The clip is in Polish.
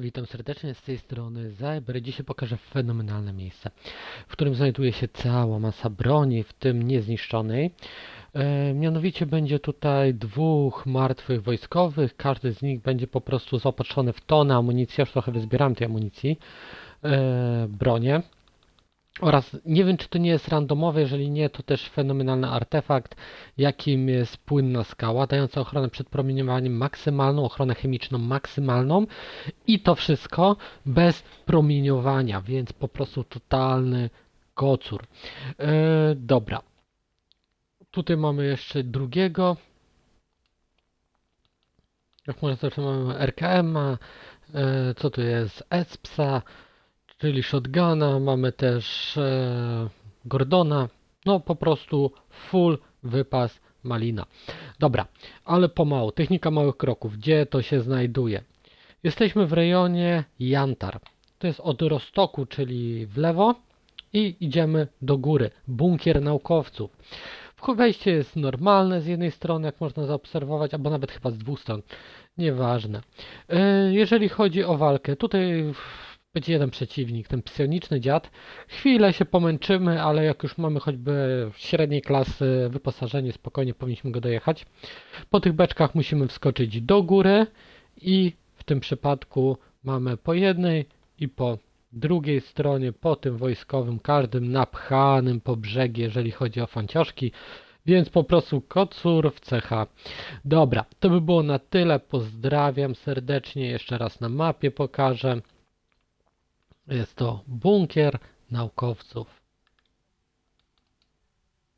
Witam serdecznie z tej strony Zyber. Dzisiaj pokażę fenomenalne miejsce, w którym znajduje się cała masa broni, w tym niezniszczonej. E, mianowicie będzie tutaj dwóch martwych wojskowych, każdy z nich będzie po prostu zaopatrzony w tonę amunicji, już trochę wyzbieram tej amunicji, e, bronię. Oraz nie wiem, czy to nie jest randomowe, jeżeli nie, to też fenomenalny artefakt, jakim jest płynna skała, dająca ochronę przed promieniowaniem maksymalną, ochronę chemiczną maksymalną i to wszystko bez promieniowania, więc po prostu totalny kocur. E, dobra. Tutaj mamy jeszcze drugiego. Jak można zobaczyć, mamy RKM-a, e, co tu jest? ESPSa, czyli shotguna, mamy też e, Gordona, no po prostu full wypas malina. Dobra, ale pomału, technika małych kroków, gdzie to się znajduje? Jesteśmy w rejonie Jantar, to jest od Rostoku, czyli w lewo i idziemy do góry, bunkier naukowców. Wejście jest normalne z jednej strony, jak można zaobserwować, albo nawet chyba z dwóch stron, nieważne. E, Jeżeli chodzi o walkę, tutaj będzie jeden przeciwnik, ten psioniczny dziad. Chwilę się pomęczymy, ale jak już mamy choćby średniej klasy wyposażenie, spokojnie powinniśmy go dojechać. Po tych beczkach musimy wskoczyć do góry i w tym przypadku mamy po jednej i po drugiej stronie, po tym wojskowym, każdym napchanym po brzegi, jeżeli chodzi o fancioszki. Więc po prostu kocur w CH. Dobra, to by było na tyle. Pozdrawiam serdecznie. Jeszcze raz na mapie pokażę. Jest to bunkier naukowców.